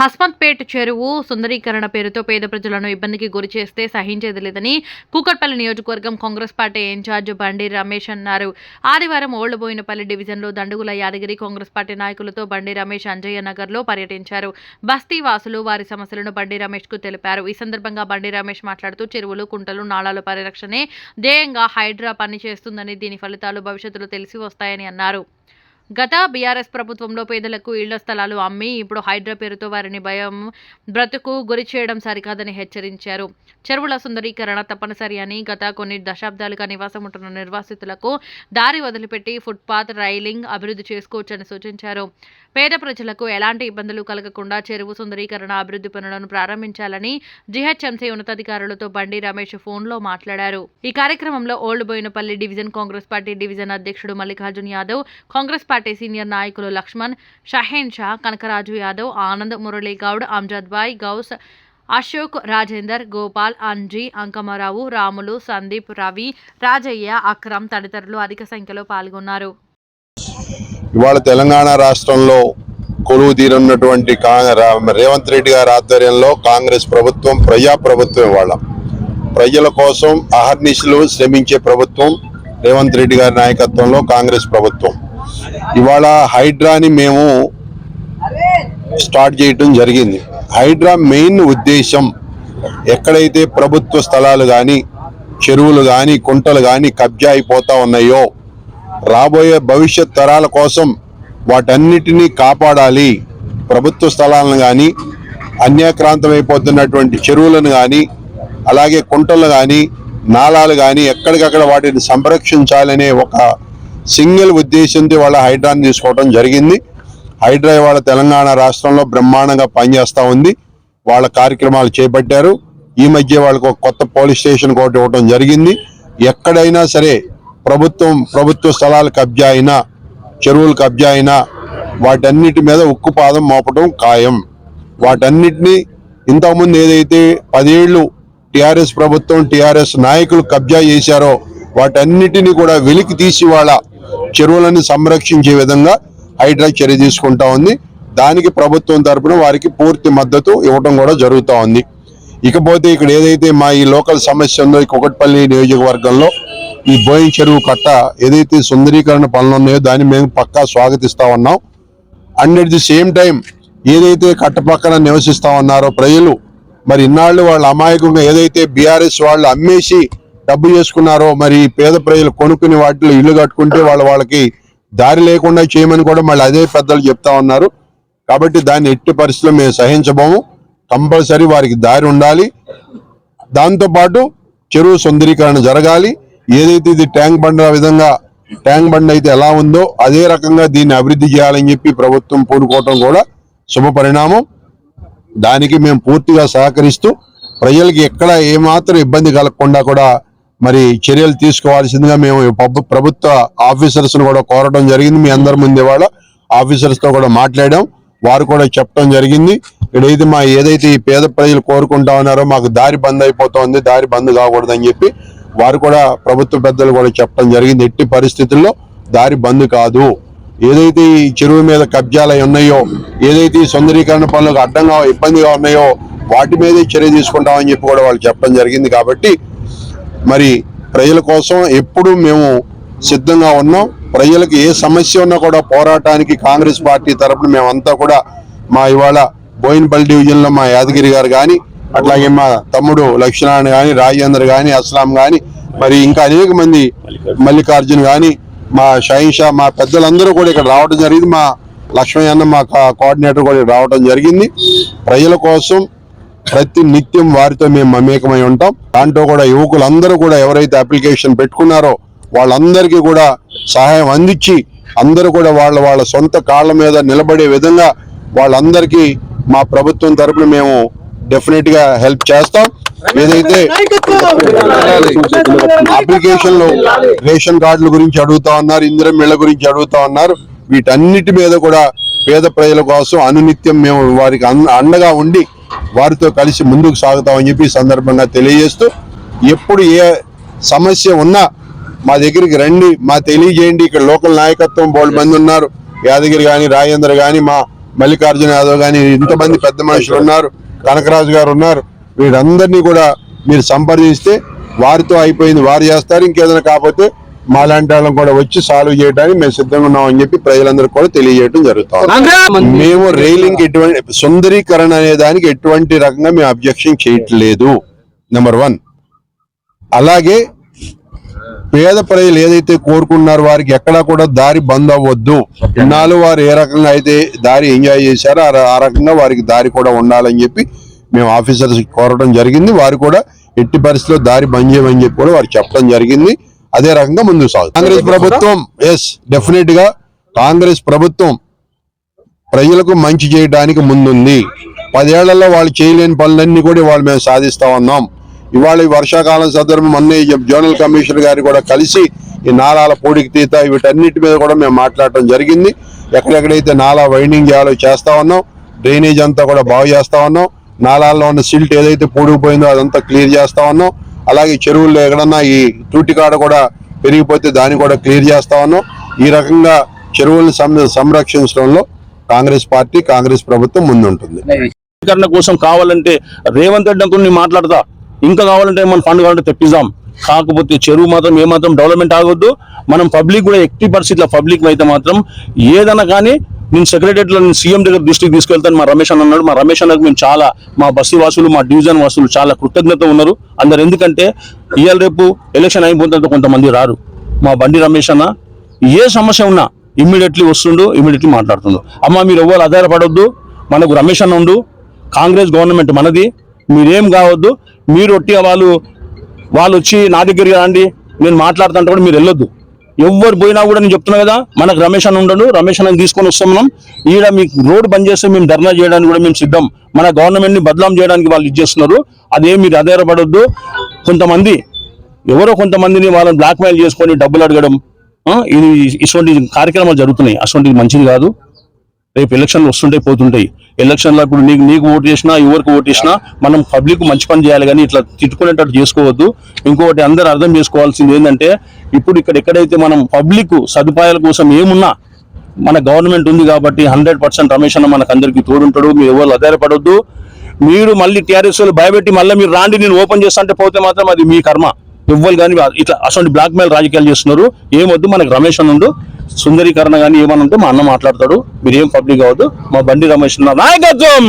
హస్మత్పేట్ చెరువు సుందరీకరణ పేరుతో పేద ప్రజలను ఇబ్బందికి గురి చేస్తే సహించేది లేదని కూకట్పల్లి నియోజకవర్గం కాంగ్రెస్ పార్టీ ఇన్ఛార్జ్ బండి రమేష్ అన్నారు. ఆదివారం ఓల్డ్ బోయినపల్లి డివిజన్లో దండుగుల యాదగిరి కాంగ్రెస్ పార్టీ నాయకులతో బండి రమేష్ అంజయ్య నగర్లో పర్యటించారు. బస్తీ వాసులు వారి సమస్యలను బండి రమేష్కు తెలిపారు. ఈ సందర్భంగా బండి రమేష్ మాట్లాడుతూ చెరువులు కుంటలు నాళాల పరిరక్షణే ధ్యేయంగా హైడ్రా పనిచేస్తుందని దీని ఫలితాలు భవిష్యత్తులో తెలిసి వస్తాయని అన్నారు. గత బీఆర్ఎస్ ప్రభుత్వంలో పేదలకు ఇళ్ళ స్థలాలు అమ్మి ఇప్పుడు హైడ్రా పేరుతో వారిని భయం బ్రతుకు గురి చేయడం సరికాదని హెచ్చరించారు. చెరువుల సుందరీకరణ తప్పనిసరి అని గత కొన్ని దశాబ్దాలుగా నివాసం ఉంటున్న నిర్వాసితులకు దారి వదిలిపెట్టి ఫుట్పాత్ రైలింగ్ అభివృద్ధి చేసుకోవచ్చని సూచించారు. పేద ప్రజలకు ఎలాంటి ఇబ్బందులు కలగకుండా చెరువు సుందరీకరణ అభివృద్ధి పనులను ప్రారంభించాలని జీహెచ్ఎంసీ ఉన్నతాధికారులతో బండి రమేష్ ఫోన్లో మాట్లాడారు. ఈ కార్యక్రమంలో old Bowenpally division Congress party division అధ్యక్షుడు మల్లికార్జున్ యాదవ్ కాంగ్రెస్ పార్టీ సీనియర్ నాయకులు లక్ష్మణ్ షహేన్ షా కనకరాజు యాదవ్ ఆనంద్ మురళీ గౌడ్ అమ్జద్ భాయ్ గౌస్ అశోక్ రాజేందర్ గోపాల్ అంజీ అంకమరావు రాములు సందీప్ రవి రాజయ్య అక్రమ్ తదితరులు అధిక సంఖ్యలో పాల్గొన్నారు. ఇవాళ తెలంగాణ రాష్ట్రంలో కొలువు తీరున్నటువంటి రా- రేవంత్ రెడ్డి గారి ఆధ్వర్యంలో కాంగ్రెస్ ప్రభుత్వం ప్రజా ప్రభుత్వం ఇవాళ. ప్రజల కోసం అహర్నిశలు శ్రమించే ప్రభుత్వం రేవంత్ రెడ్డి గారి నాయకత్వంలో కాంగ్రెస్ ప్రభుత్వం. ఇవాళ హైడ్రాని మేము స్టార్ట్ చేయటం జరిగింది. హైడ్రా మెయిన్ ఉద్దేశం ఎక్కడైతే ప్రభుత్వ స్థలాలు కానీ చెరువులు కానీ కుంటలు కానీ కబ్జా అయిపోతా ఉన్నాయో రాబోయే భవిష్యత్ తరాల కోసం వాటన్నిటినీ కాపాడాలి. ప్రభుత్వ స్థలాలను కానీ అన్యాక్రాంతమైపోతున్నటువంటి చెరువులను కానీ అలాగే కుంటలు కానీ నాళాలు కానీ ఎక్కడికక్కడ వాటిని సంరక్షించాలనే ఒక సింగిల్ ఉద్దేశంతో వాళ్ళ హైడ్రాని తీసుకోవడం జరిగింది. హైడ్రా ఇవాళ తెలంగాణ రాష్ట్రంలో బ్రహ్మాండంగా పనిచేస్తూ ఉంది. వాళ్ళ కార్యక్రమాలు చేపట్టారు. ఈ మధ్య వాళ్ళకు ఒక కొత్త పోలీస్ స్టేషన్ ఒకటి ఇవ్వడం జరిగింది. ఎక్కడైనా సరే ప్రభుత్వం ప్రభుత్వ స్థలాలు కబ్జా అయినా చెరువులు కబ్జా అయినా వాటన్నిటి మీద ఉక్కుపాదం మోపడం ఖాయం. వాటన్నిటిని ఇంతకుముందు ఏదైతే పదేళ్ళు టిఆర్ఎస్ ప్రభుత్వం టిఆర్ఎస్ నాయకులు కబ్జా చేశారో వాటన్నిటిని కూడా వెలికి తీసి వాళ్ళ చెరువులను సంరక్షించే విధంగా హైడ్రా చర్య తీసుకుంటా ఉంది. దానికి ప్రభుత్వం తరపున వారికి పూర్తి మద్దతు ఇవ్వడం కూడా జరుగుతూ ఉంది. ఇకపోతే ఇక్కడ ఏదైతే మా ఈ లోకల్ సమస్య ఉందో ఈ కుకట్పల్లి నియోజకవర్గంలో ఈ బోయిన్ చెరువు కట్ట ఏదైతే సుందరీకరణ పనులు ఉన్నాయో దాన్ని మేము పక్కా స్వాగతిస్తా ఉన్నాం. And at the same time ఏదైతే కట్ట పక్కన నివసిస్తా ఉన్నారో ప్రజలు మరి ఇన్నాళ్ళు వాళ్ళ అమాయకంగా ఏదైతే బీఆర్ఎస్ వాళ్ళు అమ్మేసి డబ్బు చేసుకున్నారో మరి పేద ప్రజలు కొనుక్కుని వాటిలో ఇల్లు కట్టుకుంటే వాళ్ళ వాళ్ళకి దారి లేకుండా చేయమని కూడా మళ్ళీ అదే పెద్దలు చెప్తా ఉన్నారు. కాబట్టి దాన్ని ఎట్టి పరిస్థితుల్లో మేము సహించబోము. కంపల్సరీ వారికి దారి ఉండాలి. దాంతోపాటు చెరువు సుందరీకరణ జరగాలి. ఏదైతే ఇది ట్యాంక్ బండ్ విధంగా ట్యాంక్ బండ్ అయితే ఎలా ఉందో అదే రకంగా దీన్ని అభివృద్ధి చేయాలని చెప్పి ప్రభుత్వం పూనుకోవటం కూడా శుభ పరిణామం. దానికి మేము పూర్తిగా సహకరిస్తూ ప్రజలకి ఎక్కడ ఏమాత్రం ఇబ్బంది కలగకుండా కూడా మరి చర్యలు తీసుకోవాల్సిందిగా మేము పబ్- ప్రభుత్వ ఆఫీసర్స్ కూడా కోరడం జరిగింది. మీ అందరి ముందే ఇవాళ ఆఫీసర్స్తో కూడా మాట్లాడాం. వారు కూడా చెప్పడం జరిగింది. ఇక్కడైతే మా ఏదైతే ఈ పేద ప్రజలు కోరుకుంటా ఉన్నారో మాకు దారి బంద్ అయిపోతుంది. దారి బంద్ కాకూడదని చెప్పి వారు కూడా ప్రభుత్వ పెద్దలు కూడా చెప్పడం జరిగింది. ఎట్టి పరిస్థితుల్లో దారి బంద్ కాదు. ఏదైతే ఈ చెరువు మీద కబ్జాలు ఉన్నాయో ఏదైతే ఈ సుందరీకరణ పనులకు అడ్డంగా ఇబ్బందిగా ఉన్నాయో వాటి మీదే చర్య తీసుకుంటామని చెప్పి కూడా వాళ్ళు చెప్పడం జరిగింది. కాబట్టి మరి ప్రజల కోసం ఎప్పుడు మేము సిద్ధంగా ఉన్నాం. ప్రజలకు ఏ సమస్య ఉన్నా కూడా పోరాటానికి కాంగ్రెస్ పార్టీ తరపున మేమంతా కూడా మా ఇవాళ బోయిన్పల్లి డివిజన్లో మా యాదగిరి గారు కానీ అట్లాగే మా తమ్ముడు లక్ష్మణ్ కానీ రాజేంద్ర కానీ అస్లాం కానీ మరి ఇంకా అనేక మంది మల్లికార్జున్ కానీ మా షాయిన్ షా మా పెద్దలందరూ కూడా ఇక్కడ రావడం జరిగింది. మా లక్ష్మయ్య అన్న మా కోఆర్డినేటర్ కూడా రావడం జరిగింది. ప్రజల కోసం ప్రతి నిత్యం వారితో మేము మమేకమై ఉంటాం. దాంట్లో కూడా యువకులందరూ కూడా ఎవరైతే అప్లికేషన్ పెట్టుకున్నారో వాళ్ళందరికీ కూడా సహాయం అందించి అందరూ కూడా వాళ్ళ వాళ్ళ సొంత కాళ్ళ మీద నిలబడే విధంగా వాళ్ళందరికీ మా ప్రభుత్వం తరపున మేము డెఫినెట్గా హెల్ప్ చేస్తాం. ఏదైతే అప్లికేషన్లు రేషన్ కార్డుల గురించి అడుగుతా ఉన్నారు ఇందిరం ఇళ్ళ గురించి అడుగుతా ఉన్నారు వీటన్నిటి మీద కూడా పేద ప్రజల కోసం అనునిత్యం మేము వారికి అండగా ఉండి వారితో కలిసి ముందుకు సాగుతామని చెప్పి సందర్భంగా తెలియజేస్తూ ఎప్పుడు ఏ సమస్య ఉన్నా మా దగ్గరికి రండి మా తెలియజేయండి. ఇక్కడ లోకల్ నాయకత్వం బోల్డ్ మంది ఉన్నారు. యాదగిరి కానీ రాజేంద్ర కానీ మా మల్లికార్జున యాదవ్ కానీ ఇంతమంది పెద్ద మనుషులు ఉన్నారు. కనకరాజు గారు ఉన్నారు. వీరందరినీ కూడా మీరు సంప్రదిస్తే వారితో అయిపోయింది వారు చేస్తారు. ఇంకేదైనా కాకపోతే మాలాంటి వాళ్ళని కూడా వచ్చి సాల్వ్ చేయడానికి మేము సిద్ధంగా ఉన్నామని చెప్పి ప్రజలందరికీ కూడా తెలియజేయడం జరుగుతుంది. మేము రైలింగ్ ఎటువంటి సుందరీకరణ అనే దానికి ఎటువంటి రకంగా మేము అబ్జెక్షన్ చేయట్లేదు. నెంబర్ వన్ అలాగే పేద ప్రజలు ఏదైతే కోరుకున్నారో వారికి ఎక్కడా కూడా దారి బంద్ అవ్వద్దు. ఇన్నాళ్ళు వారు ఏ రకంగా అయితే దారి ఎంజాయ్ చేశారో ఆ రకంగా వారికి దారి కూడా ఉండాలని చెప్పి మేము ఆఫీసర్స్ కోరడం జరిగింది. వారు కూడా ఎట్టి పరిస్థితిలో దారి బంద్ చేయమని చెప్పి కూడా వారు చెప్పడం జరిగింది. అదే రకంగా ముందుకు సాగుతుంది. కాంగ్రెస్ ప్రభుత్వం ఎస్ డెఫినెట్గా కాంగ్రెస్ ప్రభుత్వం ప్రజలకు మంచి చేయడానికి ముందుంది. పదేళ్ళలో వాళ్ళు చేయలేని పనులన్నీ కూడా ఇవాళ మేము సాధిస్తా ఉన్నాం. ఇవాళ ఈ వర్షాకాలం సందర్భం మొన్న ఈ జోనల్ కమిషనర్ గారు కూడా కలిసి ఈ నాలాల పూడికి తీత వీటన్నిటి మీద కూడా మేము మాట్లాడటం జరిగింది. ఎక్కడెక్కడైతే నాలా వైండింగ్ చేయాలో చేస్తా ఉన్నాం డ్రైనేజ్ అంతా కూడా బాగు చేస్తా ఉన్నాం. నాలాల్లో ఉన్న సిల్ట్ ఏదైతే పూడిపోయిందో అదంతా క్లియర్ చేస్తా ఉన్నాం. అలాగే చెరువుల్లో ఎక్కడన్నా ఈ తూటికాడ కూడా పెరిగిపోతే దాన్ని కూడా క్లియర్ చేస్తా ఉన్నాం. ఈ రకంగా చెరువులను సం- సంరక్షించడంలో కాంగ్రెస్ పార్టీ కాంగ్రెస్ ప్రభుత్వం ముందుంటుంది. కోసం కావాలంటే రేవంత్ రెడ్డి అంతా నేను మాట్లాడతా. ఇంకా కావాలంటే మన ఫండ్ కావాలంటే తెప్పిద్దాం. కాకపోతే చెరువు మాత్రం ఏమాత్రం డెవలప్మెంట్ ఆగొద్దు. మనం పబ్లిక్ కూడా ఎట్టి పరిస్థితుల్లో పబ్లిక్ అయితే మాత్రం ఏదైనా కానీ నేను సెక్రటరీలో నేను సీఎం దగ్గర దృష్టికి తీసుకెళ్తాను. మా రమేష్ అన్న అన్నాడు మా రమేష్ అన్నకు మేము చాలా మా బస్సు వాసులు మా డివిజన్ వాసులు చాలా కృతజ్ఞత ఉన్నారు. అందరు ఎందుకంటే ఇవాళ రేపు ఎలక్షన్ అయిపోయిన తర్వాత కొంతమంది రారు. మా బండి రమేష్ అన్న ఏ సమస్య ఉన్నా ఇమ్మీడియట్లీ వస్తుండు ఇమ్మీడియట్లీ మాట్లాడుతుండు. అమ్మ మీరు ఎవరు ఆధారపడొద్దు. మనకు రమేష్ అన్న ఉండు. కాంగ్రెస్ గవర్నమెంట్ మనది. మీరేం కావద్దు. మీరు ఒట్టిగా వాళ్ళు వాళ్ళు వచ్చి నా దగ్గరికి రండి. నేను మాట్లాడుతుంటే కూడా మీరు వెళ్ళొద్దు. ఎవరు పోయినా కూడా నేను చెప్తున్నా కదా మనకు రమేష్ అని ఉండడు రమేష్ అని తీసుకొని వస్తాం మనం. ఈడ మీకు రోడ్ బంద్ చేస్తే మేము ధర్నా చేయడానికి కూడా మేము సిద్ధం. మన గవర్నమెంట్ని బదలాం చేయడానికి వాళ్ళు ఇచ్చేస్తున్నారు అదే మీరు ఆధారపడొద్దు. కొంతమంది ఎవరో కొంతమందిని వాళ్ళని బ్లాక్మెయిల్ చేసుకొని డబ్బులు అడగడం ఇది ఇటువంటి కార్యక్రమాలు జరుగుతున్నాయి. అటువంటిది మంచిది కాదు. రేపు ఎలక్షన్లు వస్తుంటాయి పోతుంటాయి. ఎలక్షన్లో ఇప్పుడు నీకు నీకు ఓటు చేసినా ఎవరికి ఓటు చేసినా మనం పబ్లిక్ మంచి పని చేయాలి కానీ ఇట్లా తిట్టుకునేటట్టు చేసుకోవద్దు. ఇంకొకటి అందరూ అర్థం చేసుకోవాల్సింది ఏంటంటే ఇప్పుడు ఇక్కడ ఎక్కడైతే మనం పబ్లిక్ సదుపాయాల కోసం ఏమున్నా మన గవర్నమెంట్ ఉంది కాబట్టి హండ్రెడ్ పర్సెంట్ రమేష్ అన్న మనకు అందరికీ తోడుంటాడు. మీరు ఎవరు ఆధారపడొద్దు మీరు మళ్ళీ టీఆర్ఎస్ వాళ్ళు భయపెట్టి మళ్ళీ మీరు రాండి నేను ఓపెన్ చేస్తా అంటే పోతే మాత్రం అది మీ కర్మ. ఎవ్వరు కానీ ఇట్లా అటువంటి బ్లాక్ మెయిల్ రాజకీయాలు చేస్తున్నారు. ఏమొద్దు మనకు రమేష్ అన్న సుందరీకరణ కానీ ఏమన్నా ఉంటే మా అన్న మాట్లాడతాడు. మీరు ఏం పబ్లిక్ అవ్వద్దు మా బండి రమేష్ నాయకత్వం!